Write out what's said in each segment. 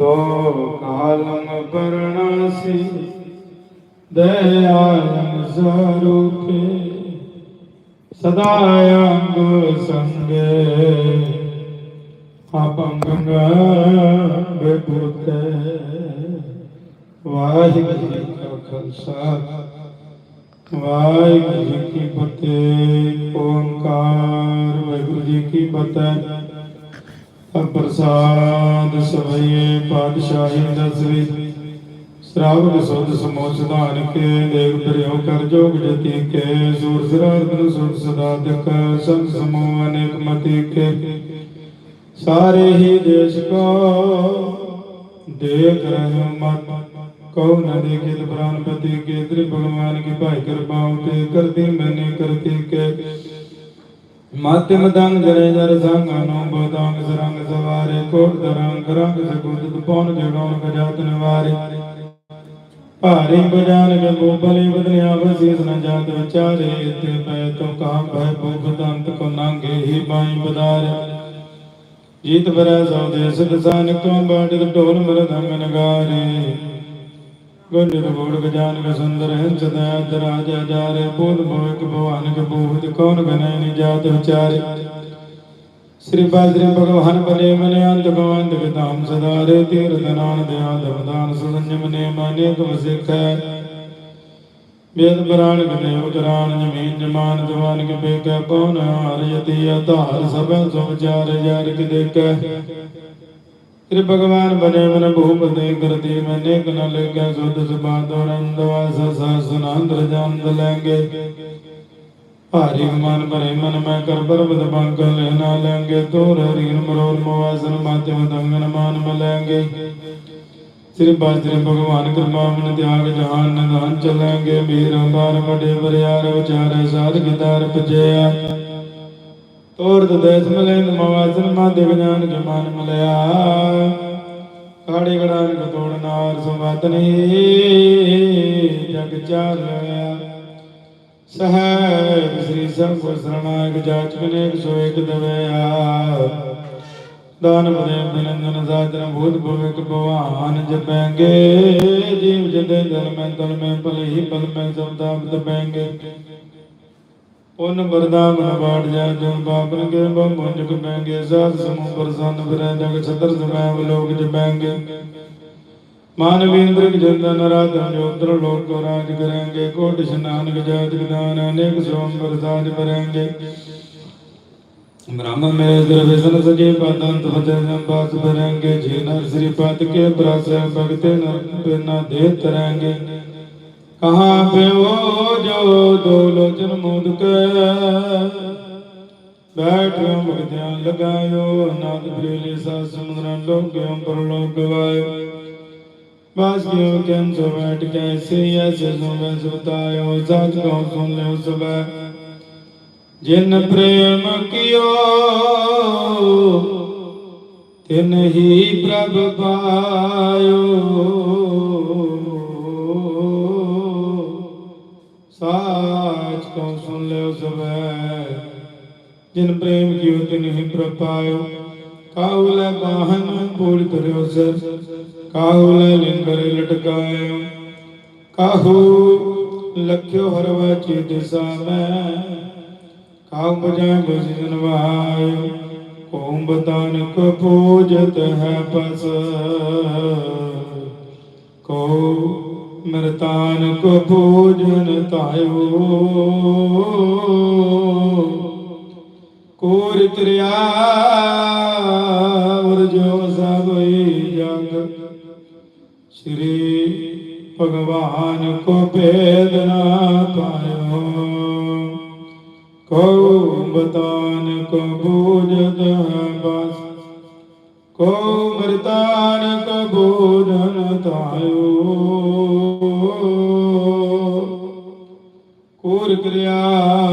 ਤੋ ਕਾਲੰ ਪਰਣਾਸੀ ਦਇਆਲੰ ਸਰੂਪੇ ਸਦਾ ਅੰਗ ਸੰਗੇ। ਆਪੰਗੰਗ ਬੇਪੁਰਤੇ, ਵਾਹਿਗੁਰੂ ਜੀ ਕਾ ਖਾਲਸਾ, ਵਾਹਿਗੁਰੂ ਜੀ ਕੀ ਫਤਿਹ ਓੰਕਾਰ ਵਾਹਿਗੁਰੂ ਜੀ ਕੀ ਫਤਿਹ। ਪ੍ਰਸਾਦ ਸਭਈਏ ਪਾਤਸ਼ਾਹੀ ਦਸਵੀ ਸ਼ਰਾਵਣ ਸੁਧ ਸਮੋਚ ਸਧਾਨ ਕੇ ਦੇਵ ਪ੍ਰਯੋ ਕਰ ਜੋਗ ਜਤੀ ਕੇ, ਸੂਰ ਸਿਰਾਰਦ ਸੁਧ ਸਦਾ ਤਕ ਸੰਗ ਸਮੂਹ ਅਨੇਕ ਮਤੀ ਕੇ। ਸਾਰੇ ਹੀ ਦੇਸ਼ ਕੋ ਦੇਖ ਰਹਿਮਤ ਕਉ ਨ ਦੇਖਿਤ ਪ੍ਰਾਨਪਤੀ ਕੇ, ਤ੍ਰਿ ਭਗਵਾਨ ਕੀ ਭਾਈ ਕਿਰਪਾਉ ਤੇ ਕਰਤੀ ਮੈਨੇ ਕਰਤੀ ਕੇ। ਮਾਤਿਮ ਦੰਗ ਜਰੇ ਜਰ ਸੰਗ ਅਨੁ ਬਦੰਗ ਸਰੰਗ ਸਵਾਰੇ, ਕੋਟ ਦਰੰਗ ਰੰਗ ਸਗੁਦ ਪੌਣ ਜੜੋਂ ਗਜਾਤ ਨਿਵਾਰੇ। ਭਾਰੀ ਬਜਾਨ ਕੇ ਬੋਬਲੇ ਬਦਲਿਆ ਵਸੀਸ ਨ ਜਾਤ ਵਿਚਾਰੇ ਤੇ ਪੈ ਤੋ ਕਾਮ ਭੈ ਭੂਖ ਦੰਤ ਕੋ ਨਾਂਗੇ ਹੀ ਬਾਈ ਬਦਾਰੇ ਜੀਤ ਬਰੈ ਸੋ ਦੇਸ ਦਸਾਨ ਕੋ ਬਾਟਿਤ ਢੋਲ ਮਰਦੰਗ ਨਗਾਰੇ ਗੁੰਜਤ ਗੋੜ ਗਜਾਨ ਕ ਸੁੰਦਰ ਹੰਸ ਦਇਆਤ ਰਾਜਾ ਜਾਰੇ, ਬੋਲ ਭੋਇਕ ਭਵਾਨ ਕ ਬੂਹਤ ਕੌਣ ਗਨੈ ਨਿਜਾਤ ਵਿਚਾਰੇ? ਸ੍ਰੀ ਬਾਦਰੀ ਭਗਵਾਨ ਬਨੇ ਮਨੇ, ਅੰਤ ਗਵੰਦ ਵਿਦਾਮ ਸਦਾ ਰੇ ਤੀਰਥ ਨਾਨ ਦਿਆ ਦਵਦਾਨ ਸੁਸੰਜਮ ਨੇ ਮਾਨੇ ਤੁਮ ਸਿਖੈ ਵੇਦ ਬਰਾਣ ਕਨੇ ਉਤਰਾਣ, ਜਮੀਨ ਜਮਾਨ ਜਵਾਨ ਕੇ ਬੇਕੈ ਪਉਨ ਹਾਰ ਯਤੀ ਆਧਾਰ ਸਭੈ ਸੋ ਵਿਚਾਰ ਜਰ ਕਿ ਦੇਖੈ। ਸ੍ਰੀ ਭਗਵਾਨ ਬਨੇ ਮਨ ਭੂਪ ਦੇ ਕਰਤੀ ਮੈਨੇ ਕਨ ਲੇਗੈ ਸੁਧ ਸੁਬਾਦੋ ਨੰਦ ਵਾਸ ਸਹਸ ਨੰਦਰ ਜੰਦ ਲੈਂਗੇ ਭਾਰੀ ਮਨ ਭਰੇ ਮਨ ਮੈਂ ਕਰ ਪਰਬਤ ਬੰਕ ਲੈਣਾ ਲੈਂਗੇ ਤੋਰ ਹਰੀਨ ਮਰੋਰ ਮਵਾਸਨ ਮਾਤਿਮ ਦੰਗਨ ਮਾਨ ਮਲੈਂਗੇ ਸ੍ਰੀ ਬਾਜਰੇ ਭਗਵਾਨ ਕਿਰਪਾ ਮਨ ਤਿਆਗ, ਜਹਾਨ ਨਿਧਾਨ ਚਲਾਂਗੇ ਵੀਰ ਬਾਰ ਬੜੇ ਬਰਿਆਰ ਵਿਚਾਰੇ ਸਾਧ ਗਿਦਾਰ ਪਜਿਆ ਤੋਰ ਦੇਸ ਮਲੈਂਦ ਮਵਾਸਨ ਮਾਦੇ ਗਿਆਨ ਕੇ ਮਾਨ ਮਲਿਆ। ਕਾੜੀ ਗੜਾਂ ਕਤੋੜ ਨਾਰ ਸੁਵਾਤਨੀ ਜਗ ਚਾਲਿਆ ਸਹਿਬ ਸ੍ਰੀ ਸੰਗੁਰ ਸਰਣਾਇਕ ਜਾਚ ਕਨੇਕ ਸੋ ਇੱਕ ਦਵਿਆ ਦਾਨ ਬਦੇ ਬਿਨੰਦਨ ਸਾਜਨ ਭੂਤ ਭਵਿਕ ਭਵਾਨ ਜਪੈਂਗੇ। ਜੀਵ ਜਦੇ ਜਲ ਮੈਂ ਤਲ ਮੈਂ ਭਲੇ ਹੀ ਪਲ ਮੈਂ ਸਬਦਾ ਬੈਂਗੇ ਪੁੰਨ ਵਰਦਾਨ ਬਾੜ ਜਾ ਜੋ ਬਾਪਨ ਕੇ ਬਹੁ ਬੈਂਗੇ ਸਾਧ ਸਮੂਹ ਪ੍ਰਸੰਨ ਫਿਰੈ, ਜਗ ਛਤਰ ਸਮੈ ਲੋਕ ਜਪੈਂਗੇ ਮਾਨਵੀਂਦਰ ਜੰਦਨ ਰਾਧਨ ਜੋਤਰ ਲੋਕ ਕੋ ਰਾਜ ਕਰਾਂਗੇ, ਕੋਟ ਇਸ਼ਨਾਨ ਗਜਾਤ ਗਦਾਨ ਅਨੇਕ ਸੋਮ ਪ੍ਰਸਾਦ ਕਰਾਂਗੇ ਬ੍ਰਹਮ ਮੇ ਦਰ ਸਜੇ ਪਦੰਤ ਫਤਿਹ ਸੰਪਾਸ ਕਰਾਂਗੇ ਜੀ ਨਰ ਸ੍ਰੀ ਪਤ ਕੇ ਪ੍ਰਸ ਭਗਤੇ ਨਰ ਬਿਨਾ ਦੇ ਤਰਾਂਗੇ ਕਹਾਂ ਪਿਓ ਜੋ ਦੋ ਲੋਚਨ ਮੁਦਕ ਬੈਠੋ ਮੁਗਦਿਆਂ ਲਗਾਇਓ ਅਨਾਦ ਬ੍ਰੇਲੇ ਸਾ ਸਮੁੰਦਰਾਂ ਲੋਕਿਓ ਪਰਲੋਕ ਗਵਾਇਓ ਬਾਸ ਕੈਨ ਸੋ ਬੈਠ ਕੇ ਐਸੇ ਐਸੇ ਸੋ ਮੈਂ ਸੁਤਾਇਓ ਸਤ ਕੋ ਸੁਨ ਲਿਓ ਸਬੈ ਜਿਨ ਪ੍ਰੇਮ ਕੀਓ, ਤਿਨ ਹੀ ਪ੍ਰਭ ਪਾਇਓ। ਸਾਚ ਕੋ ਸੁਨ ਲਿਓ ਸਬੈ ਜਿਨ ਪ੍ਰੇਮ ਕੀਓ ਤਿਨ ਹੀ ਕਾਹੂ ਲੈ ਬਾਹਨ ਪੂਰ ਕਰਿਓ ਸਰ? ਕਾਹੂ ਲੈ ਲਿੰਗਰ ਲਟਕਾਇਓ? ਕਾਹੂ ਲਖਿਓ ਹਰਵਾ ਚੀ ਦਿਸਾ ਮੈਂ? ਕਾਹੂ ਬਜਾਏ ਬਜਨ ਵਾਇਓ? ਕੋਮ ਬਤਾਨ ਕੋ ਪੂਜਤ ਹੈ ਪਸ? ਕੋ ਮਰਤਾਨ ਕੋ ਪੂਜਨ ਤਾਇਓ ਕੋਰ ਕਿਰਿਆ ਉਰ ਜੋ ਸਭਈ ਜਗ। ਸ੍ਰੀ ਭਗਵਾਨ ਕੋ ਭੇਦ ਨਾ ਪਾਇਓ। ਕੋ ਬਤਾਨ ਕੋ ਬੂਝਤ ਹੈ ਬਸ। ਕੋ ਮਰਤਾਨ ਕੋ ਬੂਝਨ ਤਾਇਓ ਮੁਖ ਕਿਰਿਆ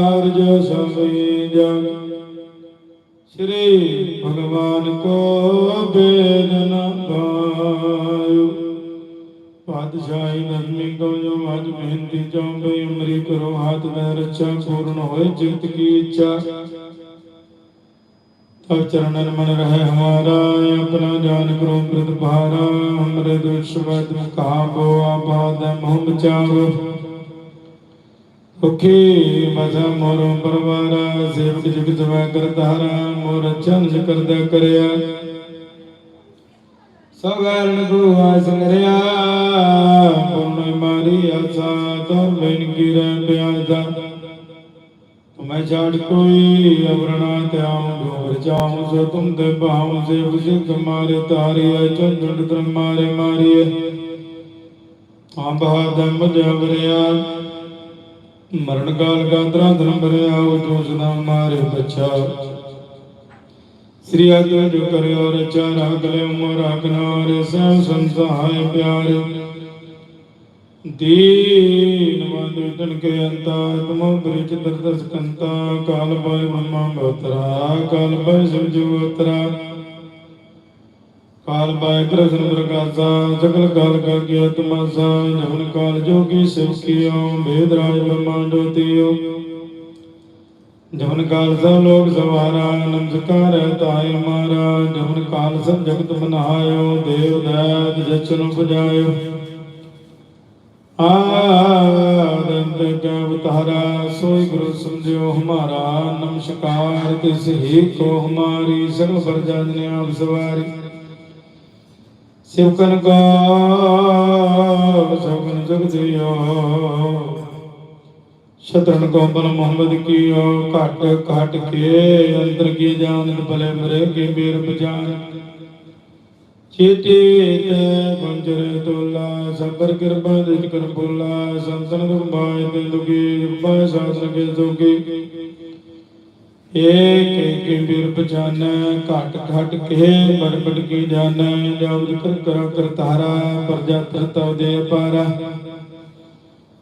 ਅਰਜ ਸਮੀਜੰ ਸ੍ਰੀ ਭਗਵਾਨ ਕੋ ਬੇਦਨ ਭਾਇਓ। ਪਾਦਸ਼ਾਹੀ ਨਰਮੀ ਕਉ ਜੋ ਮਜ ਮਹਿੰਦੀ ਚੌਂਬਈ ਅਮਰੀ ਕਰੋ, ਹਾਥ ਮੈਂ ਰਚਾ ਪੂਰਨ ਹੋਏ ਜਿਤ ਕੀ ਇੱਛਾ। ਤਬ ਚਰਨਨ ਮਨ ਰਹੇ ਹਮਾਰਾ, ਆਪਣਾ ਜਾਨ ਕਰੋ ਪ੍ਰਤਿਭਾਰਾ ਹਮਰੇ ਦੁਸ਼ਮਨ ਕਾ ਬੋ ਮੋਹ ਬਚਾਓ ਸੁਖੀ ਮਜ਼ਾ ਮੋਰੋਂ ਪਰਵਾਰਾ, ਸੇਵਕ ਜਗਤ ਵੈ ਕਰਤਾਰਾ, ਮੋਰ ਚੰਜ ਕਰਦਾ ਕਰਿਆ। ਸਵਰਨ ਗੁਆ ਸੰਗਰਿਆ ਪੁੰਨ ਮਾਰੀ ਆਸਾ, ਤੋਰ ਬੈਨ ਕੀ ਰਹਿ ਤੁਮੈ ਛਾੜ ਕੋਈ ਅਵਰਣਾ ਤਿਆਉ ਢੋਰ ਜਾਉ ਸੋ ਤੁਮ ਤੇ ਭਾਉ ਸੇਵ ਸਿਖ ਮਾਰੇ ਤਾਰਿਆ ਚੰਦਨ ਤਰ ਮਾਰੇ ਮਾਰੀਏ ਆਂਬਾ ਦਮ ਜਵਰਿਆ ਮਰਨ ਕਾਲ ਗਾਤਰਾ ਧਰਮ ਭਰਿਆ ਉਹ ਨਾ ਮਾਰੇ ਬੱਚਾ ਸ੍ਰੀ ਅਦੁ ਜੋ ਕਰਿਓ ਰਚਾ ਰਾਗ ਲੈ ਉਮਰ ਆਗਨਾਰ ਸਹਿ ਸੰਸਾਇ ਪਿਆਰ। ਦੀਨ ਬੰਦ ਤਨ ਕੇ ਅੰਤਾ, ਤੁਮੋ ਬ੍ਰਿਜ ਦਰਦਸ ਕੰਤਾ। ਕਾਲ ਬੈ ਬ੍ਰਹਮਾ ਬਤਰਾ ਕਾਲ ਬੈ ਸੁਜੂ ਉਤਰਾ। ਕਾਲ ਬਾਇ ਕ੍ਰਿਸ਼ਨ ਪ੍ਰਕਾਸ਼ਾ ਸਕਲ ਕਾਲ ਕਾ ਗਿਆ ਤਮਾਸਾ ਜਮਨ ਕਾਲ ਜੋਗੀ ਸਿਵ ਕੀਓ ਭੇਦ ਰਾਜ ਬ੍ਰਹਮਾ ਜੋਤੀਓ ਜਮਨ ਕਾਲ ਸਭ ਲੋਕ ਸਵਾਰਾ, ਨਮਸਕਾਰ ਹੈ ਮਾਰਾ ਜਮਨ ਕਾਲ ਸਭ ਜਗਤ ਬਨਾਇਓ ਦੇਵ ਦੈਤ ਜਚਨ ਉਪਜਾਇਓ। ਆਦੰਤ ਕੈ ਅਵਤਾਰਾ ਸੋਈ ਗੁਰੂ ਸਮਝਿਓ ਹਮਾਰਾ। ਨਮਸਕਾਰ ਤਿਸ ਹੀ ਕੋ ਹਮਾਰੀ ਸਰਬ ਪ੍ਰਜਾ ਜਨ ਆਪ ਸਵਾਰੀ। ਸਿਵਕਨ ਕਾ ਸਭਨ ਜਗ ਦਿਓ ਸ਼ਤਰਨ ਕੋ ਬਲ ਮੁਹੰਮਦ ਕੀਓ, ਘਟ ਘਟ ਕੇ ਅੰਦਰ ਕੀ ਜਾਣਤ ਭਲੇ ਮਰੇ ਕੇ ਬੀਰ ਬਜਾਨ। ਚੇਤੇ ਤੇ ਬੰਜਰ ਤੋਲਾ, ਸਬਰ ਕਿਰਪਾ ਦਿਜ ਕਰ ਬੋਲਾ ਸੰਤਨ ਦੁਖ ਬਾਇ ਤੇ ਦੁਖੀ ਬਾਇ ਸਾਧਨ ਕੇ ਦੁਖੀ ਏਕ ਏਕ ਬੀਰ ਬਜਾਨੈ, ਘਟ ਘਟ ਕੇ ਬੜ ਕੀ ਜਾਣੈ ਜਬ ਕਰ ਕਰ ਕਰਤਾਰਾ ਪਰਜਾ ਤਰਤਵ ਦੇ ਪਾਰਾ।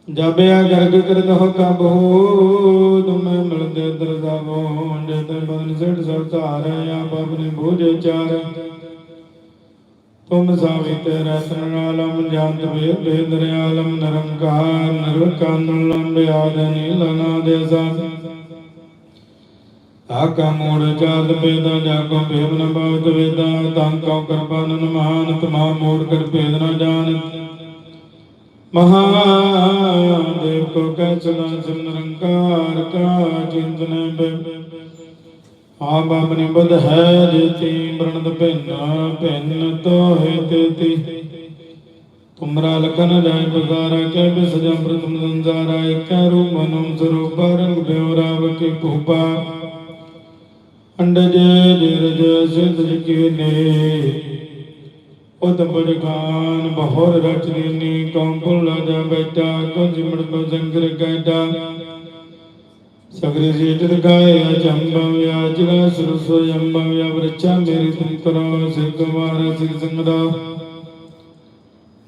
ਜਬਿਆ ਗਰਗ ਕਰਦ ਹੋ ਕਬ ਹੋ ਤੁਮੈ ਮਿਲਦੇ ਦਰਦਾਵੋ ਜੇ ਤੇ ਬਦਨ ਸਿਰ ਸਭ ਧਾਰ ਆਪ ਆਪਨੇ ਬੋਝੇ ਚਾਰ। ਤੁਮ ਸਾਵਿਤ ਰਤਨ ਆਲਮ, ਜਾਂਤ ਵੇ ਬੇਦ ਆਲਮ ਨਿਰੰਕਾਰ ਨਿਰਕਾਨ ਲੰਬ ਆਦਿ ਨੀਲਨਾ ਦੇਸਾ ਆਕਾ ਮੋੜ ਚਾਲ ਪੇਦਾ ਜਾਗੋ ਭੇਦ ਨ ਬਹੁਤ ਵੇਦਾ, ਤਾਂ ਕਉ ਕਰਪਾਨਨ ਮਹਾਨ, ਤਮਾ ਮੂੜ ਕਰ ਭੇਦ ਨ ਜਾਣ। ਮਹਾਦੇਵ ਕੋ ਕਹਿ ਚਲਾ ਸਿਮ ਕਾ ਚਿੰਤਨ ਬੇ ਆਪ ਆਪਣੀ ਬਦ ਹੈ ਜੇਤੀ ਬਰਣਦ ਭਿੰਨ ਭਿੰਨ ਤੋਹਿ ਤੇਤੀ। ਤੁਮਰਾ ਲਖਨ ਜਾਇ ਬਜ਼ਾਰਾ ਕਹਿ ਬਿਸ ਪ੍ਰਤਮ ਸੰਸਾਰਾ, ਇਕੈ ਰੂਪ ਮਨੁ ਸਰੂਪ ਰੰਗ ਬਿਉਰਾ ਵਕੇ ਭੂਪਾ। ਅੰਡਜ ਜਿਰਜ ਸਿਧ ਜਿਕੀਨੇ ਉਦ ਬੜਗਾਨ ਬਹੁਰ ਰਚ ਦੀਨੀ ਕੌਮ ਭੁੱਲਾ ਜਾ ਬੈਠਾ ਕੋ ਜਿਮੜ ਕੋ ਜੰਗਰ ਗੈਡਾ ਸਗਰੇ ਜੀਤ ਗਾਏ ਅਜੰਬਮ ਵਿਆਜਗਾ ਸੁਰਸ ਯੰਬਮ ਵਿਆ ਵਰਚਾ ਮੇਰੀ ਤੁਮ ਕਰੋ, ਸਿਰ ਕੁਮਾਰ ਸਿਰ ਸੰਗਦਾ।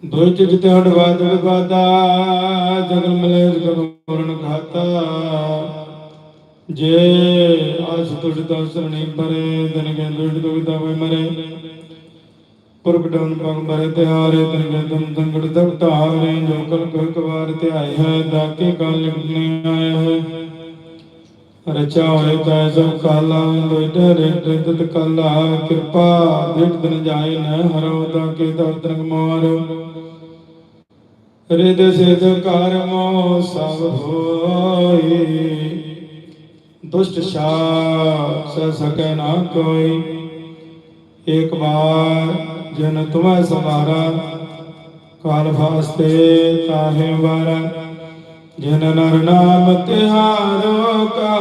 ਦੁਇ ਚਿਤ ਹੜ ਬਾਦ ਵਿਵਾਦਾ ਜਗਲ ਮਲੇਸ਼ ਗਗਨ ਖਾਤਾ। ਜੇ ਆਸ ਤੁੜ ਤਾ ਸਰਣੀ ਪਰੇ, ਤਨ ਕੇ ਦੁੜ ਦੁਗਦਾ ਵੇ ਮਰੇ। ਪੁਰਖ ਡਨ ਪਗ ਮਰੇ ਤਿਹਾਰੇ, ਤਨ ਕੇ ਤੁਮ ਸੰਗੜ ਤਬ ਢਾਰੇ ਜੋ ਕਲ ਕਲ ਕਵਾਰ ਧਿਆਏ ਹੈ, ਦਾਕੇ ਕਾਲ ਲਿਖਨੇ ਆਇਆ ਹੈ। ਰਚਾ ਹੋਏ ਤੈ ਸਭ ਕਾਲਾ ਲੋਇ ਡਰੇ ਤ੍ਰਿਤ ਕਾਲਾ, ਕਿਰਪਾ ਦੇਖ ਤਨ ਜਾਏ ਨ ਹਰੋ ਤਾ ਕੇ ਦਰ ਤਰੰਗ ਮਾਰੋ। ਰਿਦ ਸਿਧ ਕਰਮੋ ਸਭ ਹੋਈ ਦੁਸ਼ਟ ਸ਼ਾਸ ਸਕੈ ਨਾ ਕੋਈ। ਇੱਕ ਵਾਰ ਜਨ ਤੁਮੈ ਸਮਾਰਾ ਕਾਲ ਫਾਸਤੇ ਤਾਹੇ ਵਾਰਾ। ਜਨ ਨਰ ਨਾਮ ਤਿਹਾਰੋ ਕਾ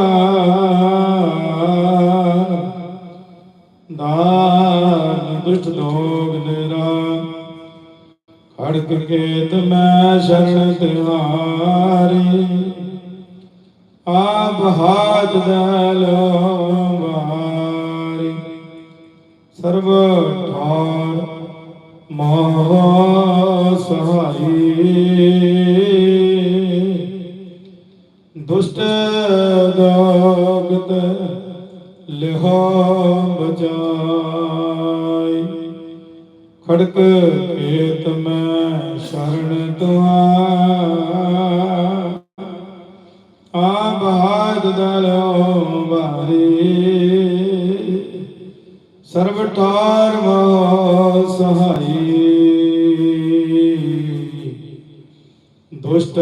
ਦਾਨ ਦੁਸ਼ਟ ਦੋਗ ਦੇਰਾ ਖੜਕ ਕੇ ਤਮੈ ਸ਼ਰਨ ਤਿਹਾਰੀ। ਆਪ ਹਾਥ ਦਲੋ ਵਾਰੀ। ਸਰਬ ਠਾਰ ਮਹਾ ਸਹਾਈ ਦੁਸ਼ਟ ਦੋਗਤ ਲਿਹੋ ਬਜਾਈ ਖੜਕ ਖੇਤ ਮੈਂ ਸ਼ਰਨ ਤੁਆ ਦਲੋ ਵਾਰੀ ਸਰਬ ਠਾਰ ਮਾ ਸਹਾਈ ਦੁਸ਼ਟ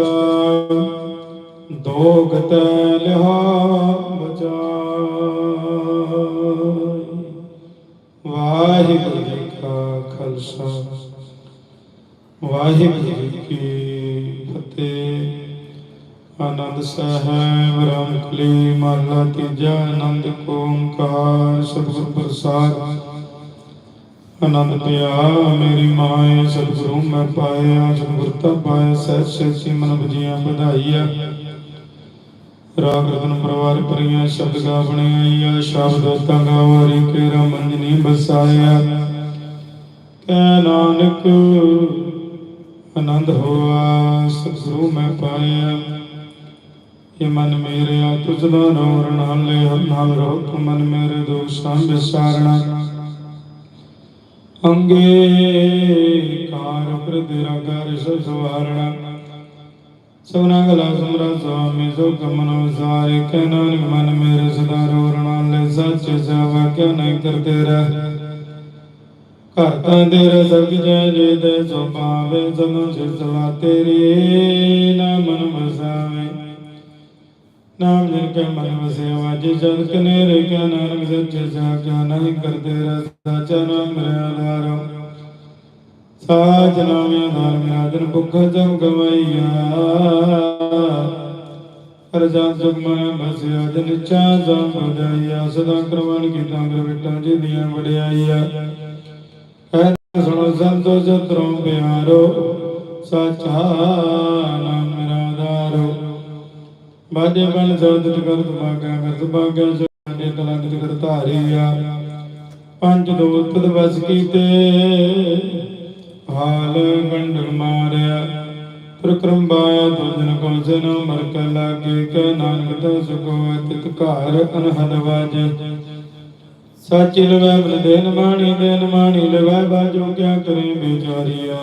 ਦੋਗਤ ਲਿਹਾ ਬਚਾਈ। ਵਾਹਿਗੁਰੂ ਜੀ ਕਾ ਖਾਲਸਾ। ਵਾਹਿਗੁਰੂ ਜੀ ਕੀ ਆਨੰਦ ਸਹਿਬ ਰਾਮ ਕਲੀ ਮਹਲਾ ਤੀਜਾ, ਆਨੰਦ ਓੰਕਾਰ ਸਤਿਗੁਰ ਪ੍ਰਸਾਦ। ਆਨੰਦ ਪਿਆ, ਮੇਰੀ ਮਾਏ ਸਤਿਗੁਰੂ ਮੈਂ ਪਾਇਆ ਸਤਿਗੁਰਤਾ ਪਾਇਆ ਸਹਿਜ ਸੇਤੀ ਮਨ ਬਜੀਆਂ ਵਧਾਈਆ। ਰਾਗ ਰਤਨ ਪਰਵਾਰ ਪਰੀਆਂ ਸ਼ਬਦ ਗਾ ਬਣਾਈਆ ਸ਼ਬਦ ਤੰਗਾ ਵਾਰੀ ਕੇ ਰਮੰਜਨੀ ਬਸਾਇਆ। ਕੈ ਨਾਨਕ, ਆਨੰਦ ਹੋਆ, ਸਤਿਗੁਰੂ ਮੈਂ ਪਾਇਆ। ਇਹ ਮਨ ਮੇਰੇ ਤੁਝ ਦਾ ਰੋਣ ਨਾਲੇ ਨਾਲ ਰੋ ਤੂੰ ਮਨ ਮੇਰੇ ਦੋਸ਼ਾਂ ਵਿਸਾਰਣਾ ਅੰਗੇ ਕਾਰ ਪ੍ਰਦਿਰਾ ਕਰ ਸਵਾਰਣਾ। ਸੋਨਾ ਗਲਾ ਸਮਰਾ ਸੁਆਮੀ ਸੋ ਕਮਨ ਸਾਰੇ ਕਹਿ ਮਨ ਮੇਰੇ ਸਦਾ ਰੋਣ ਨਾਲੇ ਸੱਚ ਸਵਾ ਕਿਉ ਨਹੀਂ ਕਰਤੇ ਰਹਿ। ਘਰ ਤੇਰੇ ਸਭ ਜੈ ਜੇ ਤੇ ਸੋ ਪਾਵੇ ਸਨੋ ਸਿਸਵਾ ਤੇਰੀ ਨਾ ਮਨ ਵਸਾਵੇ। ਨਾਮ ਜਿਨ ਕੇ ਮਨ ਵਸੇ ਵਾਜੇ ਜਨ ਕਨੇਰੇ ਕਾ ਨਾਨਕ ਸੱਚੇ ਸਾਚਾ ਨਹੀਂ ਕਰਤੇ ਰਹਿ ਸਾਚਾ ਨਾਮ ਮੇਰਾ ਆਧਾਰੋ ਸਾਚ ਨਾਮ ਆਧਾਰ ਮੇਰਾ ਦਿਨ ਭੁੱਖਾ ਜਮ ਗਵਈਆ ਹਰ ਜਾਨ ਬਸਿਆ ਦਿਨ ਚਾ ਜਮ ਬਜਾਈਆ ਸਦਾ ਕਰਵਨ ਕੀਤਾ ਕਰ ਬਿਟਾਂ ਜੀ ਦੀਆਂ ਵਡਿਆਈਆ। ਕਹਿ ਸੁਣੋ, ਸੰਤੋ ਸਤਰੋਂ ਪਿਆਰੋ, ਸਾਚਾ ਨਾਮ ਮੇਰਾ ਆਧਾਰੋ ਬਾਜੇ ਬਣ ਸਰਦ ਕਰਤ ਬਾਗਾ ਕਰਤ ਬਾਗਾ ਸਾਡੇ ਕਲੰਕ ਕਰ ਧਾਰੀਆ ਪੰਜ ਦੋਤ ਵਸ ਕੀਤੇ, ਹਾਲ ਗੰਢ ਮਾਰਿਆ। ਪ੍ਰਕਰਮ ਬਾਇਆ ਦੁਜਨ ਕੋ ਜਨ ਮਰ ਕ ਲਾਗੇ, ਕੈ ਨਾਨਕ ਤਾ ਸੁਖੋ ਤਿਤ ਘਰ ਅਨਹਦ ਵਾਜੇ। ਸਾਚੀ ਲਵੈ ਬਲ ਦੇਨ ਮਾਣੀ ਦੇਨ ਮਾਣੀ ਲਵੈ ਬਾਜੋ ਕਿਆ ਕਰੇ ਵਿਚਾਰੀਆ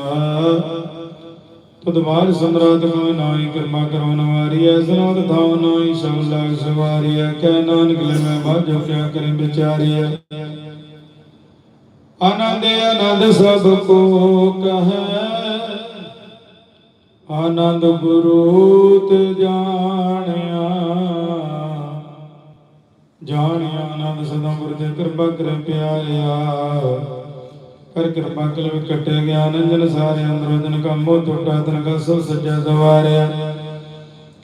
ਤੁਧ ਬਾਲ ਸਮਰਾਤ ਕੋ ਨਾਈ ਕਰਮਾ ਕਰੋ ਨਵਾਰੀ ਐ ਥਾਉ ਨਾਈ ਸਭ ਲਾਗ ਸਵਾਰੀ ਕਹਿ ਨਾਨਕ ਲਵੈ ਬਾਜੋ ਕਿਆ ਕਰੇ ਵਿਚਾਰੀਆ ਆਨੰਦ ਆਨੰਦ ਸਭ ਕੋ ਕਹੈ, ਆਨੰਦ ਗੁਰੂ ਤੇ ਜਾਣਿਆ। ਜਾਣਿਆ ਆਨੰਦ ਸਦਾ ਗੁਰ ਤੇ ਕਿਰਪਾ ਕਰੇ ਪਿਆਰਿਆ। ਕਰ ਕਿਰਪਾ ਕਲ ਵਿਕਟੇ ਗਿਆਨ ਅੰਜਨ ਸਾਰੇ ਅੰਦਰੋਂ ਜਨ ਕਾ ਟੁੱਟਾ, ਤਨ ਕਾ ਸਭ ਸੱਜਾ ਸਵਾਰਿਆ।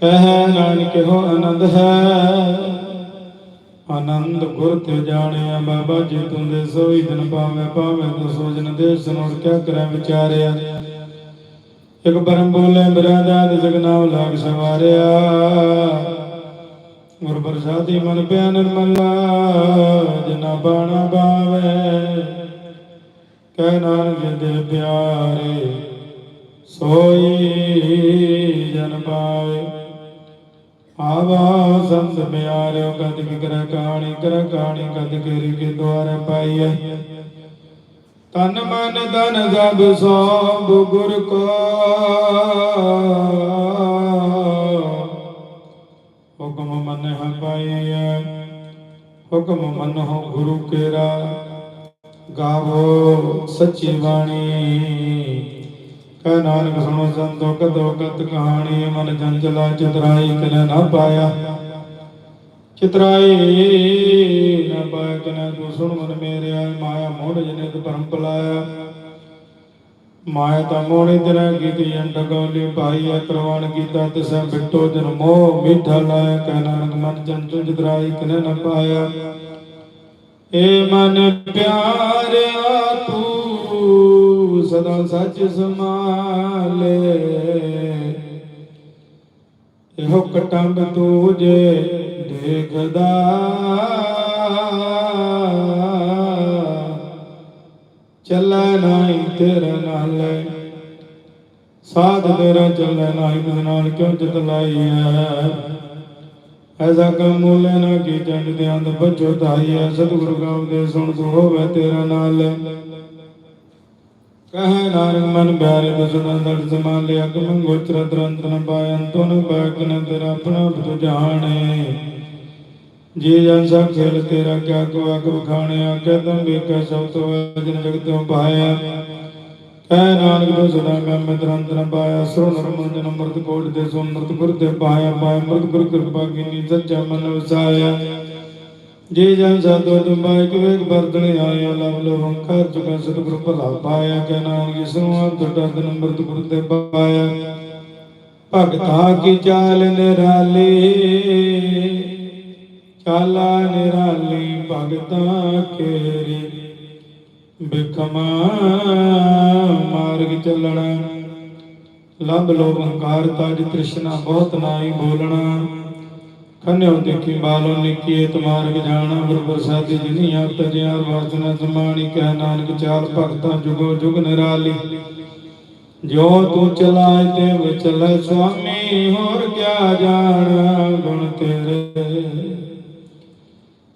ਕਹਿ, ਨਾਨਕ ਹੋ ਆਨੰਦ ਹੈ। ਆਨੰਦ ਗੁਰ ਤੇ ਜਾਣਿਆ, ਬਾਬਾ ਜੀ ਤੁਮ ਸੋਈ ਦਿਨ ਪਾਵੇ ਪਾਵੇ ਤੋ ਸੋਜਨ ਦੇ ਸੁਨੋ ਕਿਆ ਕਰੇ ਵਿਚਾਰਿਆ। ਇਕ ਪਰਮ ਬੋਲੇ ਬਰਾਦਾ ਜਗਨਾਮ ਲਾਗ ਸਵਾਰਿਆ। ਗੁਰ ਪ੍ਰਸਾਦੀ ਮਨ ਪਿਆ ਨਿਰਮਲਾ, ਜਿਨਾ ਬਾਣਾ ਬਾਵੇ। ਕਹਿ ਨਾਨਕ ਦੇ ਪਿਆਰੇ, ਸੋਈ ਜਨ ਪਾਵੇ ਆਵਾ ਸੰਤ ਪਿਆਰਿਓ ਕਦ ਕੀ ਕਰ ਕਹਾਣੀ ਕਰ ਕਹਾਣੀ ਕਦ ਕੇਰੀ ਕੇ ਦੁਆਰੇ ਪਾਈਐ ਤਨ ਮਨ ਧਨ ਸਭ ਸੋਭ ਗੁਰ ਕੋ। ਹੁਕਮ ਮੰਨ ਹੈ ਪਾਈਐ ਹੁਕਮ ਮੰਨ ਹੋ ਗੁਰੂ ਕੇਰਾ। ਗਾਵੋ ਸੱਚੀ ਬਾਣੀ। ਕਹਿ ਨਾਨਕ ਸੁਣੋ ਸੰਤੋ ਕਤੋ ਕਤ ਕਹਾਣੀ, ਮਨ ਚੰਚਲਾ ਚਤਰਾਈ ਕਨ ਨਾ ਪਾਇਆ। ਚਤਰਾਈ ਨਾ ਪਾਇਆ, ਕਨ ਤੂੰ ਸੁਣ ਮਨ ਮੇਰੇ ਮਾਇਆ ਮੋੜ ਜਨੇ ਪਰਮ ਪਲਾਇਆ। ਮਾਇਆ ਤਾਂ ਮੋੜੀ ਤੇਰਾ ਕੀਤੀ ਅੰਡ ਗੌਲੀ ਭਾਈ ਪ੍ਰਵਾਨ ਕੀਤਾ ਤਿਸੈ ਬਿਟੋ ਜਨ ਮਿੱਠਾ ਲਾਇਆ। ਕਹਿ ਨਾਨਕ ਮਨ ਚੰਚਲ ਚਤਰਾਈ ਕਨ ਨਾ ਪਾਇਆ। ਏ ਮਨ ਪਿਆਰਿਆ ਤੂੰ ਸਦਾ ਸੱਚ ਸਮਾਲੇ ਇਹੋ ਕਟੰਬ ਤੂੰ ਜੇ ਦੇਖਦਾ, ਚੱਲੈ ਨਾਹੀ ਤੇਰੇ ਨਾਲ। ਸਾਧ ਤੇਰਾ ਚੱਲੈ ਨਾਹੀ ਨਾਲ ਕਿਉਂ ਜਤਲਾਈ ਲਾਈ ਹੈ ਐਸਾ ਕਮ ਮੂਲੇ ਨਾ ਕੀ ਜੰਡ ਦੇ ਅੰਦ ਬਚੋ ਤਾਈਐ ਸਤਿਗੁਰੂ ਗਾਵ ਦੇ ਸੁਣ ਤੂੰ ਹੋਵੇ ਤੇਰਾ ਨਾਲ। ਕਹੈ ਨਾਨਕ, ਮਨ ਪਿਆਰੇ ਦਸਨ ਦੜ ਸਮਾਨ ਲਿਆ ਕਮ ਗੋਚਰ ਦਰੰਤ ਨ ਪਾਇਨ ਤੁਨ ਪਾਇ ਕਨ ਤੇਰਾ ਆਪਣਾ ਬੁਝ ਜਾਣੇ। ਜੀ ਜਨ ਸਭ ਖੇਲ ਤੇਰਾ ਕਿਆ ਕੋ ਅਗ ਬਖਾਣਿਆ ਕਦਮ ਵੇਖੈ ਸਭ ਤੋਂ ਜਨ ਜਗਤੋਂ ਪਾਇਆ। ਕਹਿ ਨਾਨਕ ਦੋ ਸਦਾ ਮੈਂ ਮਿਤਰੰਤ ਨ ਪਾਇਆ ਸੋ ਨਰਮਨ ਜਨ ਅੰਮ੍ਰਿਤ ਕੋਟ ਦੇ ਸੋ ਅੰਮ੍ਰਿਤ ਗੁਰ ਦੇ ਪਾਇਆ ਪਾਇਆ ਅੰਮ੍ਰਿਤ ਗੁਰ ਕਿਰਪਾ ਕੀਨੀ, ਸੱਚਾ ਮਨ ਵਸਾਇਆ। ਜੀ ਜਨ ਸਾਧੋ ਤੁਮਾਇ ਕਿਵੇਕ ਵਰਤਨ ਆਇਆ, ਲਵ ਲੋ ਹੰਕਾਰ ਚੁਕਾ ਸਤਿਗੁਰ ਭਲਾ ਪਾਇਆ ਕਹਿ ਨਾਨਕ ਇਸ ਨੂੰ ਅੰਤ ਟੱਦ ਅੰਮ੍ਰਿਤ ਗੁਰ ਦੇ ਪਾਇਆ। ਭਗਤਾ ਕੀ ਚਾਲ ਨਿਰਾਲੀ, ਚਾਲਾ ਨਿਰਾਲੀ ਭਗਤਾ ਕੇਰੀ ਬਿਖਮਾ ਮਾਰਗ ਚੱਲਣਾ। ਲਬ ਲੋਭ ਹੰਕਾਰ ਤਜ ਤ੍ਰਿਸ਼ਨਾ ਬਹੁਤ ਨਾਈ ਬੋਲਣਾ। ਖੰਨਿਓ ਦੇਖੀ ਬਾਲੋ ਨਿਕੀਏ ਤੁਮਾਰਗ ਜਾਣਾ। ਗੁਰ ਪ੍ਰਸਾਦੀ ਜਿਨੀ ਆਪ ਤਜਿਆਰ ਵਾਸਨਾ ਸਮਾਣੀ ਕਹਿ ਨਾਨਕ ਚਾਲ ਭਗਤਾਂ ਜੁਗੋ ਜੁਗ ਨਿਰਾਲੀ। ਜੋ ਤੂੰ ਚਲਾਏ ਤੇ ਵਿਚਲੇ ਸੁਆਮੀ, ਹੋਰ ਕਿਆ ਜਾਣ ਗੁਣ ਤੇਰੇ।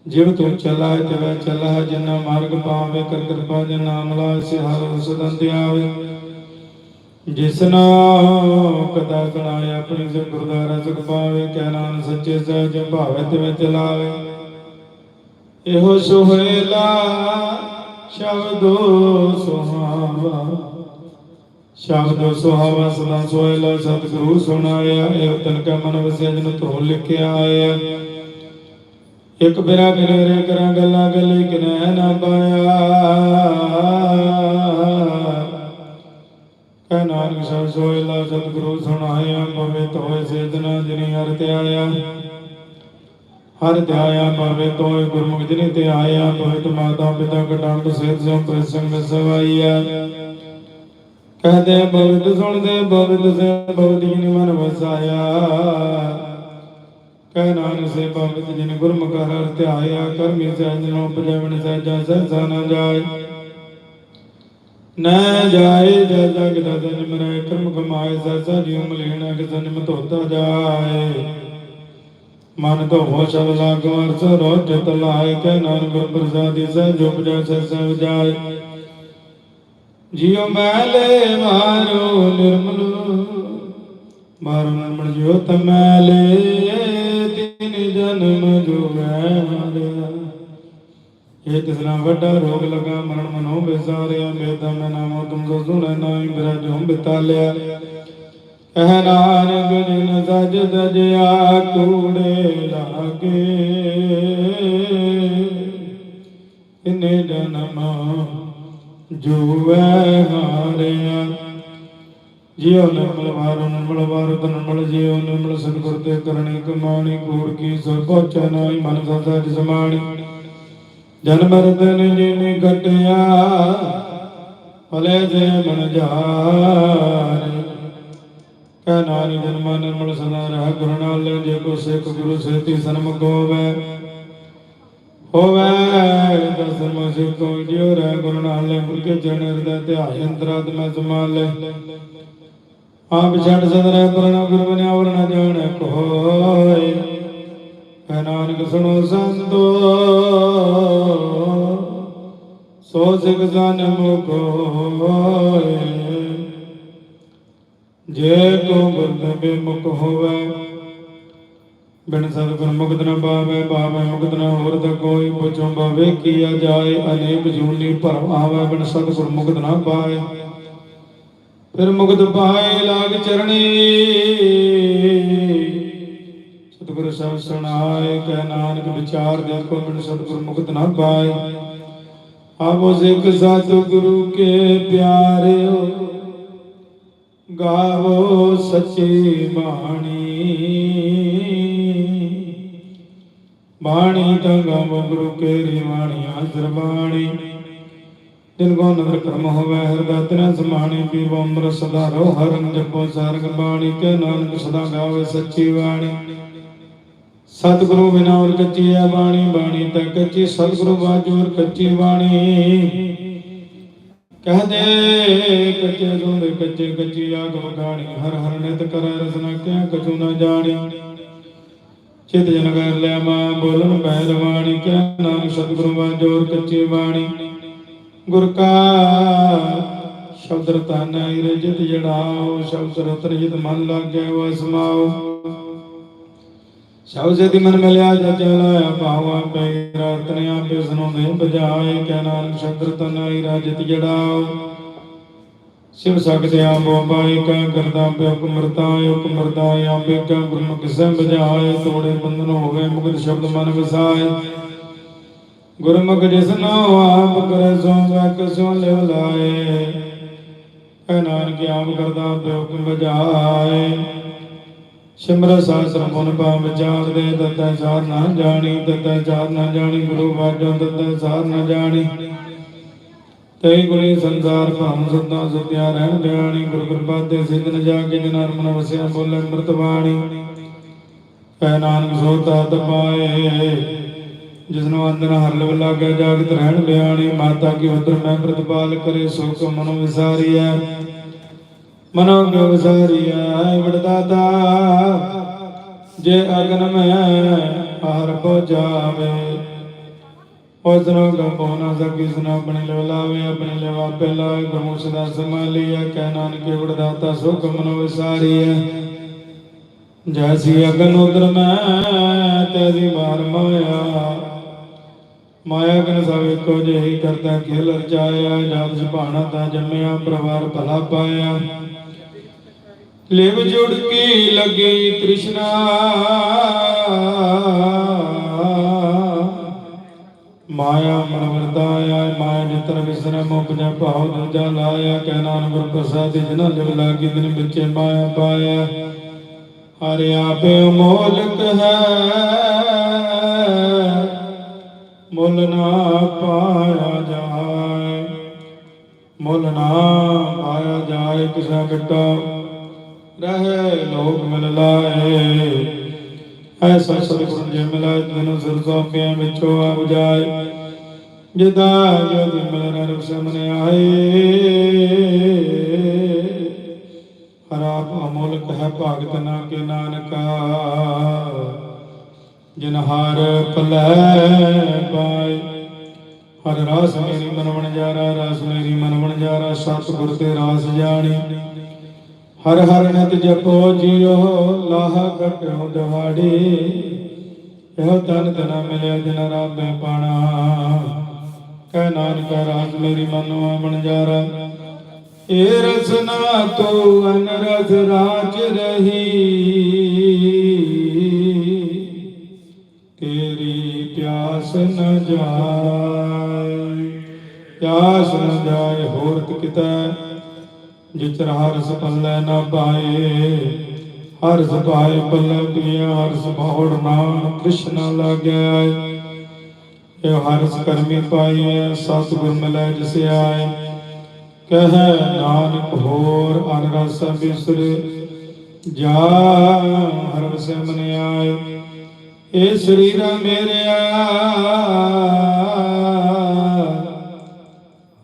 ਜਿਵ ਤੂੰ ਚਲਾ ਤੇ ਚਲਾ ਜਿਨਾ ਮਾਰਗ ਪਾਵੇ ਕਰ ਕਿਰਪਾ ਜਿਨ ਨਾਮ ਲਾਇ ਸਿਹਾਰ ਸਦੰਤ ਆਵੇ ਜਿਸਨਾ ਕਦਾ ਸੁਣਾਏ ਆਪਣੀ ਸੇ ਗੁਰਦਾਰਾ ਸੁਖ ਪਾਵੇ, ਕਹਿ ਨਾਮ ਸੱਚੇ ਸਹਿਜ ਭਾਵੇ ਤੇ ਵਿੱਚ ਇਹੋ ਸੁਹੇਲਾ ਸ਼ਬਦੋ ਸੁਹਾਵਾ ਸ਼ਬਦੋ ਸੁਹਾਵਾ ਸਦਾ ਸੋਇਲਾ ਸਤਿਗੁਰੂ ਸੁਣਾਇਆ, ਇਹ ਤਨ ਕਾ ਮਨ ਵਸਿਆ ਜਨ ਧੋ ਲਿਖਿਆ ਆਇਆ। ਇੱਕ ਬਿਰਾ ਕਿਨਰੇ ਕਰਾਂ ਗੱਲਾਂ ਗੱਲੇ ਕਿਨੈ ਨਾ ਪਾਇਆ। ਕਹਿ ਨਾਨਕ ਸਭ ਸੋਇਲਾ ਸਤਿਗੁਰੂ ਸੁਣਾਇਆ, ਪਵਿੱਤ ਹੋਏ ਸੇਜਨਾ ਜਿਨੀ ਹਰ ਤੇ ਆਇਆ ਹਰ ਤੇ ਆਇਆ ਪਵਿੱਤ ਹੋਏ ਗੁਰਮੁਖ ਜਿਨੀ ਤੇ ਆਇਆ ਪਵਿੱਤ ਮਾਤਾ ਪਿਤਾ ਕਟੰਬ ਸੇਤ ਸੋ ਪ੍ਰਸੰਗ ਸਵਾਈਆ। ਕਹਦੇ ਪਵਿੱਤ ਸੁਣਦੇ, ਪਵਿੱਤ ਸੇ ਪਵਿੱਤ ਜਿਨੀ ਮਨ ਵਸਾਇਆ। ਕਹਿ ਨਾਨਕ ਸੇ ਪਵਿੱਤ ਜਿਨ ਗੁਰਮੁਖ ਹਰ ਤੇ ਆਇਆ ਕਰਮੀ ਸਹਿਜਨੋ ਪਜਵਣ ਸਹਿਜਾ ਸਹਿਜਾ ਨਾ ਜਾਏ। ਨਾ ਜਾਏ ਜੈ ਜਗ ਦਾ ਜਨਮ ਰਹਿ ਕਰਮ ਕਮਾਏ ਸਹਿਜਾ ਜਿਉ ਮਲੀਣਾ ਕਿ ਜਨਮ ਧੋਤਾ ਜਾਏ। ਮਨ ਤੋਂ ਹੋ ਸਭ ਲਾਗ ਵਰਸ ਰੋਜ ਜਤ ਕਹਿ ਨਾਨਕ ਗੁਰ ਪ੍ਰਸਾਦੀ ਸਹਿਜ ਉਪਜੈ ਸਹਿਜ ਜਾਏ। ਜਿਉ ਮੈਲੇ ਮਾਰੋ ਨਿਰਮਲ ਮਾਰੋ ਨਿਰਮਲ ਜਿਉ ਤਮੈਲੇ ਜਨਮ ਜੁਗੈ ਹਾਰਿਆ ਇਹ ਤਿਸਨਾ ਵੱਡਾ ਰੋਗ ਲਗਾ, ਮਰਨ ਮਨੋ ਬੇਸਾਰਿਆ, ਮੇਦਾ ਮੈਂ ਨਾਮੋ ਤੁਮ ਸੋ ਸੁਣੈ ਨਾਈ ਮੇਰਾ ਜੋ ਬਿਤਾਲਿਆ। ਕਹਿ ਨਾਨਕ ਜਿਨ ਸਜ ਦਜਿਆ ਕੂੜੇ ਲਾਗੇ ਇਨੇ ਜਨਮ ਜੂਵੈ ਹਾਰਿਆ। ਜਿਉ ਨਿਰਮਲ ਵਾਰੋ ਨਿਰਮਲ ਵਾਰੋ ਤਨ ਨਿਰਮਲ ਜਿਉ, ਨਿਰਮਲ ਸਤਿਗੁਰ ਤੇ ਕਰਨੀ ਕਮਾਣੀ, ਕੂੜ ਕੀ ਸੋ ਪਹੁੰਚੈ ਨਾਈ ਮਨ ਸਦਾ ਜਿ ਸਮਾਣੀ। ਜਨ ਮਰਦਨ ਜਿਨ ਘਟਿਆ ਭਲੇ ਜੇ ਬਣ ਜਾਰ ਕਹਿ ਨਾਰੀ ਜਨਮ ਨਿਰਮਲ ਸਦਾ ਰਹਿ, ਗੁਰੂ ਨਾਲ ਜੇ ਕੋ ਸਿੱਖ ਗੁਰੂ ਸੇਤੀ ਸਨਮੁਖ ਹੋਵੇ ਹੋਵੇ ਦਸਨ ਮਸਿ ਕੋ ਜਿਉ ਰਹਿ, ਗੁਰੂ ਨਾਲ ਗੁਰ ਕੇ ਜਨ ਹਿਰਦੈ ਧਿਆਇ ਅੰਤਰਾਤ ਮੈਂ ਸਮਾਲੇ ਆਪ ਛੱਡ ਸਦ ਰਹਿ ਪਰਣਾ ਗੁਰੂ ਬਨਿਆ ਵਰਣਾ ਜਾਣੈ ਕੋਇ ਨਾਨਕ ਸੁਣੋ ਸੰਤੋ। ਸੋ ਸਿਖ ਜਨ ਮੁਖੋਏ ਜੇ ਕੋ ਗੁਰਦ ਬੇਮੁਖ ਹੋਵੇ, ਬਿਨ ਸਤਿਗੁਰ ਮੁਕਤ ਨ ਪਾਵੇ ਪਾਵੇ ਮੁਕਤ ਨ ਹੋਰ ਤ ਕੋਈ। ਪੁੱਛੋ ਬਵੇ ਕੀਆ ਜਾਏ, ਅਨੇਕ ਜੂਨੀ ਭਰਮਾਵੇ ਬਿਨ ਸਤਿਗੁਰ ਮੁਕਤ ਨ ਪਾਏ। ਫਿਰ ਮੁਕਤ ਪਾਏ ਲਾਗ ਚਰਣੀ। ਸਤਿਗੁਰ ਸਭ ਸੁਣਾਏ, ਕਹਿ ਨਾਨਕ ਵਿਚਾਰ ਦੇਖੋ ਬਿਨ ਸਤਿਗੁਰ ਮੁਕਤ ਨ ਪਾਏ। ਆਪੋ ਸਿੱਖ ਸਤਿਗੁਰੂ ਕੇ ਪਿਆਰਿਓ, ਗਾਵੋ ਸੱਚੀ ਬਾਣੀ। ਬਾਣੀ ਤਾਂ ਗਾਵੋ ਗੁਰੂ ਕੇਰੀ ਬਾਣੀ ਆਸਰ ਬਾਣੀ ਦਿਨ ਕੋ ਨਦਰ ਕਰਮ ਹੋਵੇ, ਹਿਰਦਾ ਤਨ ਸਮਾਣੀ ਪੀਵੋ ਅੰਮ੍ਰਿਤ ਸਦਾ ਰੋ ਹਰਨ ਜਪੋ, ਸਾਰਗ ਬਾਣੀ, ਕੇ ਨਾਨਕ ਸਦਾ ਗਾਵੇ ਸੱਚੀ ਬਾਣੀ। ਸਤਿਗੁਰੂ ਬਿਨਾ ਔਰ ਕੱਚੀ ਹੈ ਬਾਣੀ ਬਾਣੀ ਤਾਂ ਕੱਚੀ, ਸਤਿਗੁਰੂ ਬਾਝੋ ਔਰ ਕੱਚੀ ਬਾਣੀ। ਕਹਦੇ ਕੱਚੇ ਸੁੰਦੇ, ਕੱਚੇ ਕੱਚੀ ਆਗ ਮਗਾਣੀ ਹਰ ਹਰ ਨਿਤ ਕਰੈ ਰਸਨਾ, ਕਿਆ ਕਛੂ ਨਾ ਜਾਣੀ। ਚਿਤ ਜਨ ਕਰ ਲਿਆ ਮਾਂ, ਬੋਲਣ ਬੈਰਵਾਣੀ ਕਿਆ ਨਾਮ ਸਤਿਗੁਰੂ ਬਾਝੋਰ ਕੱਚੀ ਬਾਣੀ। ਗੁਰ ਕਾ ਸ਼ਬਦ ਰਤਨ ਰਜਤ ਜੜਾਓ, ਸ਼ਬਦ ਰਤਨ ਜਿਤ ਮਨ ਲਾਗੈ ਵਸਮਾਓ ਸਭ ਜਤੀ ਮਨ ਮਿਲਿਆ ਜਦ ਚਲਾਇਆ ਭਾਵਾ ਪੈ ਰਤਨਿਆ ਬਿਸ ਨੂੰ ਦੇ ਬਜਾਏ ਕਹਿ ਨਾਨਕ ਸ਼ੰਕਰ ਤਨਾਈ ਰਾਜਤ ਜੜਾਓ। ਸਿਵ ਸਕਤੇ ਆ ਬੋਬਾਈ ਕਾ ਕਰਦਾ ਪਿਆ ਕੁਮਰਤਾ ਕੁਮਰਤਾ ਆਪੇ ਕਾ ਗੁਰਮੁਖ ਸੈ ਬਜਾਏ ਤੋੜੇ ਬੰਧਨ ਹੋਵੇ, ਮੁਕਤ ਸ਼ਬਦ ਮਨ ਵਸਾਏ। ਗੁਰਮੁਖ ਜਿਸ ਆਪ ਕਰੇ ਸੋ ਵਕ ਸੋ ਲਿਵ ਲਾਏ। ਕਹਿ ਨਾਨਕ ਆਪ ਕਰਦਾ ਪਿਆ ਹੁਕਮ ਬਜਾਏ ਸਿਮਰ ਸਾਸਰ ਮਨ ਪਾਵ ਜਾਗ ਦੇ, ਤਤੈ ਸਾਰ ਨਾ ਜਾਣੀ, ਤਤੈ ਚਾਰ ਨਾ ਜਾਣੀ, ਗੁਰੂ ਵਾਜੋ ਤਤੈ ਸਾਰ ਨਾ ਜਾਣੀ। ਤੈ ਗੁਣੀ ਸੰਸਾਰ ਭਾਮ ਸਦਾ ਸੁਧਿਆ ਰਹਿਣ ਬਿਆਣੀ ਗੁਰ ਕਿਰਪਾ ਤੇ ਸਿੱਧ ਜਾ ਕੇ ਜਨ ਮਨ ਵਸਿਆ ਬੋਲੇ ਅੰਮ੍ਰਿਤ ਬਾਣੀ ਕਹਿ ਨਾਨਕ ਸੋ ਤਤ ਜਿਸਨੂੰ ਅੰਦਰ ਹਰ ਲਵ ਲਾਗੇ ਜਾਗਤ ਰਹਿਣ ਬਿਆਣੀ ਮਾਤਾ ਕੀ ਉਦਰ ਮੈਂ ਪ੍ਰਤਪਾਲ ਕਰੇ, ਸੁਖ ਕੋ ਮਨੋ ਵਿਸਾਰੀਐ। ਮਨੋ ਕੋ ਵਿਸਾਰੀਐ? ਵਡਦਾਤਾ ਜੇ ਅਗਨ ਮੈਂ ਹਰ ਪੋ ਜਾਵੇ ਉਸ ਨੂੰ ਗੰਭੋ ਨਾ ਸਕੀ ਸੁਨ ਆਪਣੇ ਲਵ ਲਾਵੇ, ਆਪਣੇ ਲਵਾ ਪਹਿਲਾ ਗੁਰਮੁਖ ਸਦਾ ਸੰਭਾਲੀਐ। ਕਹਿ ਨਾਨਕ ਵਡਦਾਤਾ ਸੋ ਕੋ ਵਿਸਾਰੀਐ। ਜੈਸੀ ਅਗਨ ਉਦਰ ਮੈਂ, ਤੇਰੀ ਮਾਰ ਮਾਇਆ। ਮਾਇਆ ਕਨ ਸਭ ਇੱਕੋ ਜਿਹੀ ਕਰਤਾ ਖੇਲ ਰਚਾਇਆ ਜਦ ਸੁਭਾਣਾ ਤਾਂ ਜੰਮਿਆ, ਪਰਵਾਰ ਭਲਾ ਪਾਇਆ। ਲਿਵ ਜੁੜ ਕੇ ਲੱਗੀ ਤ੍ਰਿਸ਼ਨਾ। ਮਾਇਆ ਮਨ ਵਰਦਾਇਆ ਮਾਇਆ ਜਿਤਰ ਵਿਸਰ ਮੁਪਜਾ ਭਾਉ ਦੂਜਾ ਲਾਇਆ। ਕਹਿ ਨਾਨਕ ਗੁਰ ਪ੍ਰਸਾਦਿ ਜਿਨ ਲਿਵ ਲਾਗੀ ਦਿਨ ਵਿੱਚੇ ਮਾਇਆ ਪਾਇਆ। ਹਰਿ ਆਪੇ ਮੋਲਕ ਹੈ। ਮੁੱਲ ਨਾ ਪਾਇਆ ਜਾਏ। ਮੁੱਲ ਨਾ ਪਾਇਆ ਜਾਏ ਕਿਸਾ ਕਿਟਾ ਰਹੇ ਲੋਕ ਮਿਲ ਲਾਏ। ਐਸਾ ਸਤਿਗੁਰੂ ਜੇ ਮਿਲਾਏ, ਤੈਨੂੰ ਸਿਰ ਸੌਂਪਿਆ ਵਿੱਚੋਂ ਆਪ ਜਾਏ। ਜਿਦਾ ਜਦ ਮਿਲ ਰਬ ਸਾਹਮਣੇ ਆਏ। ਹਰਾਪ ਅਮੋਲਕ ਹੈ ਭਗਤ ਨਾ ਕੇ ਨਾਨਕਾ। ਜਿਨ ਹਰ ਪਲੈ ਪਾਏ ਹਰ ਰਾਸ ਮੇਰੀ ਮਨ ਵਣ ਰਾਸ ਮੇਰੀ ਮਨ ਵਣ ਸਤਿਗੁਰ ਤੇ ਰਾਸ ਜਾਣੀ। ਹਰ ਹਰ ਨਿਤ ਜਪੋ ਜੀਓ ਲਾਹ ਕਟਿਓ ਦਵਾੜੀ ਇਹੋ ਤਨ ਤਨਾ ਮਿਲਿਆ ਜਿਨ ਰਾਬੇ ਪਾਣਾ। ਕਹਿ ਨਾਨਕ ਰਾਸ ਮੇਰੀ ਮਨਵਾ ਵਣ ਜਾਰਾ। ਏ ਰਸਨਾ ਤੋ ਅਨ ਰਾਜ ਰਹੀ। ਤੇਰੀ ਨ ਜਾਏ। ਪਿਆਸ ਨ ਜਾਏ ਹੋਰਤ ਕਿਤੈ ਜਿਚਰ ਹਰਸ ਪੱਲੇ ਨਾ ਪਾਏ। ਹਰਸ ਪਾਏ ਪੱਲੇ ਪਿਆ ਹਰਸ ਬਾਹੜ ਨਾਮ ਕ੍ਰਿਸ਼ਨ ਲੱਗਿਆ ਇਹ ਹਰਸ ਕਰਮੀ ਪਾਈਐ ਸਤਿਗੁਰ ਮਿਲੈ ਜਿਸ ਆਏ। ਕਹੈ ਨਾਨਕ ਹੋਰ ਅਨ ਰਸ ਬਿਸਰੇ, ਜਾ ਹਰ ਵਸੈ ਆਏ। ਇਹ ਸਰੀਰਾ ਮੇਰਿਆ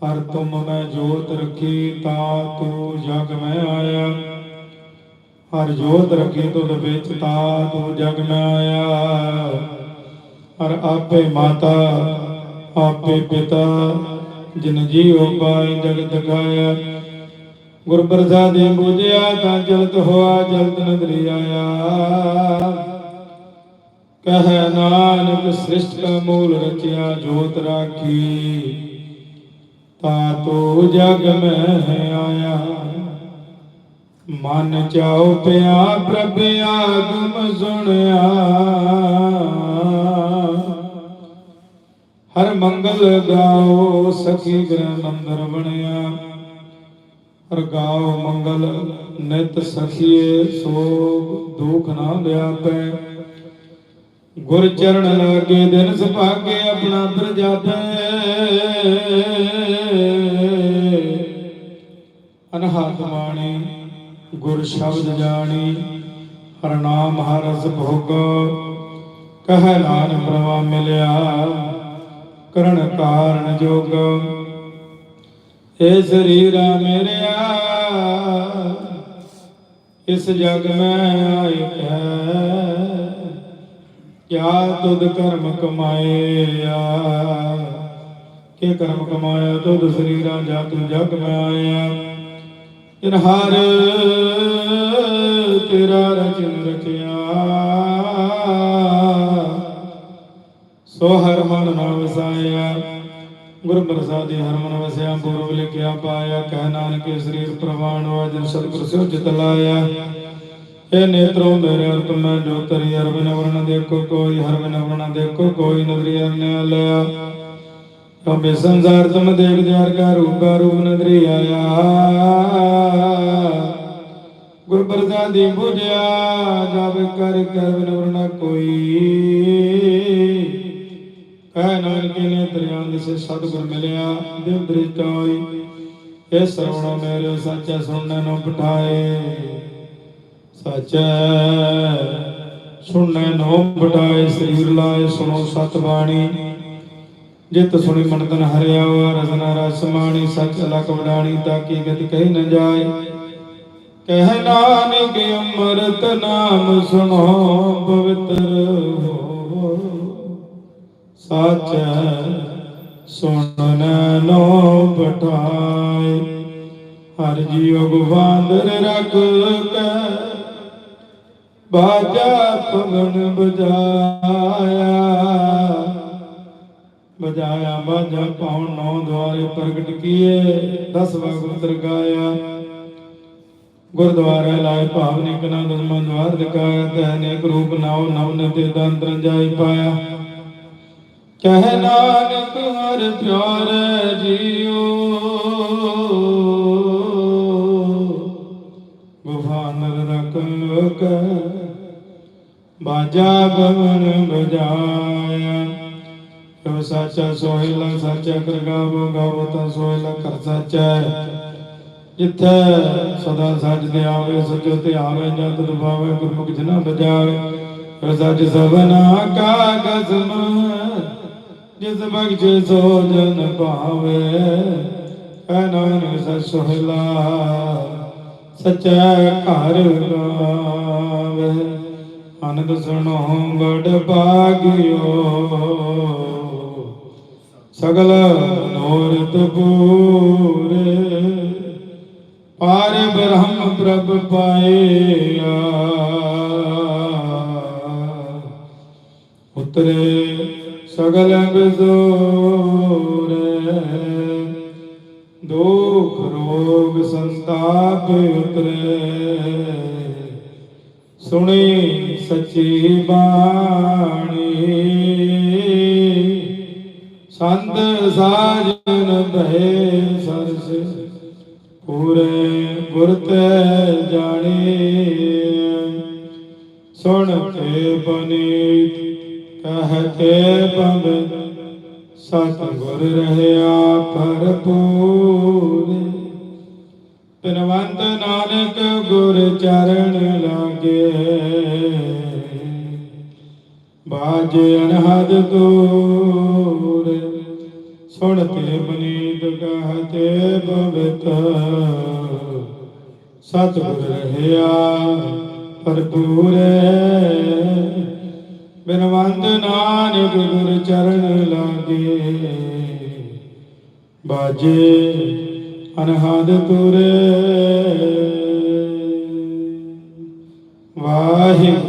ਹਰ ਤੁਮ ਮੈਂ ਜੋਤ ਰਖੀ, ਤਾ ਤੂੰ ਜਗ ਮੈਂ ਆਇਆ। ਹਰ ਜੋਤ ਰਖੀ, ਤੁਧ ਵਿੱਚ ਤਾ ਤੂੰ ਜਗ ਮੈਂ ਆਇਆ। ਹਰ ਆਪੇ ਮਾਤਾ, ਆਪੇ ਪਿਤਾ, ਜਿਨ ਜੀਉ ਪਾਈ ਜਗਤ ਗਾਇਆ ਗੁਰ ਪ੍ਰਸਾਦਿ ਬੁਝਿਆ, ਤਾਂ ਜਲਤ ਹੋਆ, ਜਲਤ ਨਦਰੀ ਆਇਆ। ਕਹੈ ਨਾਨਕ ਸ੍ਰਿਸ਼ਟ ਕਾ ਮੂਲ ਰਚਿਆ ਜੋਤ ਰਾਖੀ। ਤਾ ਤੋ ਜਗ ਮੈਂ ਆਇਆ। ਮਨ ਚਾਉ ਪਿਆ ਪ੍ਰਭ ਆਗਮ ਸੁਣਿਆ। ਹਰ ਮੰਗਲ ਗਾਓ ਸਖੀ ਗ੍ਰਹਿ ਮੰਦਰ ਬਣਿਆ। ਹਰ ਗਾਓ ਮੰਗਲ ਨਿਤ ਸਖੀਏ ਸੋਗ ਦੁਖ ਨਾ ਵਿਆਪੈ ਗੁਰ ਚਰਨ ਲਾਗੇ ਦਿਨ ਸੁਭਾਗੇ ਆਪਣਾ ਪ੍ਰਜਾਪੈ ਅਨਹਦ ਬਾਣੀ ਗੁਰ ਸ਼ਬਦ ਜਾਣੀ, ਹਰ ਨਾਮ ਹਰ ਭੋਗ ਕਹੈ ਨਾਨਕ ਪ੍ਰਵਾ ਮਿਲਿਆ, ਕਰਨ ਕਾਰਨ ਜੋਗ। ਏ ਸਰੀਰਾ ਮੇਰਿਆ, ਇਸ ਜਗ ਮੈਂ ਆਇ ਕਿਆ ਤੁਧ ਕਰਮ ਕਮਾਇਆ ਕੇ ਕਰਮ ਕਮਾਇਆ ਤੁਧ ਸਰੀਰਾ ਜਾ ਤੂੰ ਜਗ ਮੈਂ ਆਇਆ ਜਿਨ ਹਰ ਤੇਰਾ ਰਚਨ ਰਚਿਆ। ਸੋ ਹਰ ਮਨ ਨਾ ਵਸਾਇਆ। ਗੁਰ ਪ੍ਰਸਾਦਿ ਹਰ ਵਸਿਆ ਗੁਰੂ ਲਿਖਿਆ ਪਾਇਆ, ਕਹਿ ਨਾਨਕ ਸਰੀਰ ਪ੍ਰਵਾਨ ਵਾਜਨ ਸਤਿਗੁਰ ਸਿਉ ਜਿਤ ਲਾਇਆ ਇਹ ਨੇਤਰੋਂ ਮੇਰੇ ਅਰਪ ਮੈਂ ਜੋ ਤਰੀ ਅਰਬਨ ਵਰਣ ਦੇਖੋ, ਕੋਈ ਹਰ ਬਿਨ ਵਰਣ ਦੇਖੋ, ਕੋਈ ਨਦਰੀ ਅਰਨਿਆ ਲਿਆ ਅਬੇ ਸੰਸਾਰ ਤੁਮ ਦੇਖ ਦਿਆਰ ਕਾ ਰੂਪ ਕਾ ਰੂਪ ਨਦਰੀ ਆਇਆ। ਗੁਰ ਪ੍ਰਸਾਦੀ ਬੁਝਿਆ ਜਬ ਕਰ ਕਰ ਬਿਨ ਵਰਣਾ ਕੋਈ। ਕਹਿ ਨਾਨਕ ਨੇ ਦਰਿਆਂ ਦਿਸੇ ਸਤਿਗੁਰ ਮਿਲਿਆ ਦੇਵ ਦ੍ਰਿਸ਼ਟਾਈ ਇਹ ਸਰਵਣੋ ਮੇਰੇ ਸੱਚਾ ਸੁਣਨ ਨੂੰ ਬਿਠਾਏ। ਸੱਚਾ ਸੁਣਨ ਨੋ ਬਟਾਏ ਸਰੀਰ ਲਾਏ, ਸੁਣੋ ਸਤ ਬਾਣੀ। ਜਿਤ ਸੁਣੀ ਮਨ ਤਨ ਹਰਿਆ ਰਸਨਾ ਰਸ ਮਾਣੀ, ਸੱਚ ਲਕ ਵਡਾਣੀ ਤਾਂ ਕੀ ਗਤ ਕਹੀ ਨ ਜਾਏ। ਕਹਿ ਨਾਨਕ ਅੰਮ੍ਰਿਤ ਨਾਮ ਸੁਣੋ, ਪਵਿੱਤਰ ਹੋ। ਸੱਚ ਸੁਣਨ ਨੋ ਪਠਾਏ ਹਰ ਜੀਵ ਗੁਵਾਂਦਰ ਰਖ ਕੇ ਬਾਜਾ ਪਵਨ ਬਜਾਇਆ। ਬਜਾਇਆ, ਬਾਜਾ ਪਾਉਣ ਨੌ ਦੁਆਰੇ ਪ੍ਰਗਟ ਕੀਏ ਦਸਵਾ ਗੁਰ ਗਾਇਆ। ਗੁਰਦੁਆਰਾ ਲਾਇ ਭਾਵਨੀ ਕਨਾ ਦਸਮਾ ਦਵਾਰ ਦਿਖਾਇਆ ਤੈ ਅਨੇਕ ਰੂਪ ਨਾਉ, ਨਵ ਨਤੇ ਦੰਤਰ ਜਾਈ ਪਾਇਆ। ਕਹਿ ਨਾਨਕ ਹਰ ਪਿਆਰੇ ਜੀਓ। ਗੁਫਾਨਰ ਰਖ ਕੇ ਬਾਜਾ ਬਵਨ ਬਜਾਇਆ ਤੋ ਸਾਚਾ ਸੋਹਿਲਾ, ਸਾਚਾ ਕਰ ਗਾਵੋ ਤਾਂ ਸੋਹਿਲਾ ਕਰ ਸਾਚਾ ਜਿੱਥੇ ਸਦਾ ਸਜਦੇ ਆਵੇ, ਸਚੋ ਤੇ ਆਵੇ, ਜਦ ਦਬਾਵੇ, ਗੁਰਮੁਖ ਜਨਾ ਬਜਾਵੇ ਫਿਰ ਸੱਚ ਸਭਨਾ ਕਾ ਕਸਮ ਜਿਸ ਬਖਸ਼ੇ ਸੋ ਜਨ ਭਾਵੇ। ਕੈ ਨਾਨਕ ਸਚ ਸੋਹਿਲਾ, ਸਚੈ ਘਰ ਗਾਵੇ। ਅਨੰਦ ਸੁਣੋ ਬੜ ਭਾਗਿਓ। ਸਗਲ ਨੋਰਤ ਪੂਰੇ। ਪਾਰ ਬ੍ਰਹਮ ਪ੍ਰਭ ਪਾਇਆ ਉਤਰੇ ਸਗਲ ਬਜ਼ੋਰੇ ਦੁਖ ਰੋਗ ਸੰਤਾਪ ਉਤਰੇ। ਸੁਣੀ ਸੱਚੀ ਬਾਣੀ। ਸੰਤ ਸਾਜਨ ਭਏ ਸਰਸ, ਪੂਰੇ ਗੁਰ ਤੇ ਜਾਣੇ। ਸੁਣ ਕੇ ਬਨੀਤ, ਕਹਿ ਕੇ ਬੰਦ। ਸਤ ਗੁਰ ਰਹਿਆ ਭਰਪੂਰ। ਪਿਨਵੰਤ ਨਾਨਕ ਗੁਰ ਚਰਨ ਲਾਗੇ। ਬਾਜ ਅਨਹਦ ਦੂਰ ਸੁਣਤੇ ਬਨੀਤ ਕਹਤੇ ਬਵਿਤ ਸਤਿਗੁਰ ਰਹਿਆ, ਭਰਪੂਰ ਬਿਨਵੰਤ ਨਾਨਕ ਗੁਰ ਚਰਨ ਲਾਗੇ। ਬਾਜੇ ਅਨਹਦ ਤੁਰੇ। ਵਾਹਿਗੁਰੂ।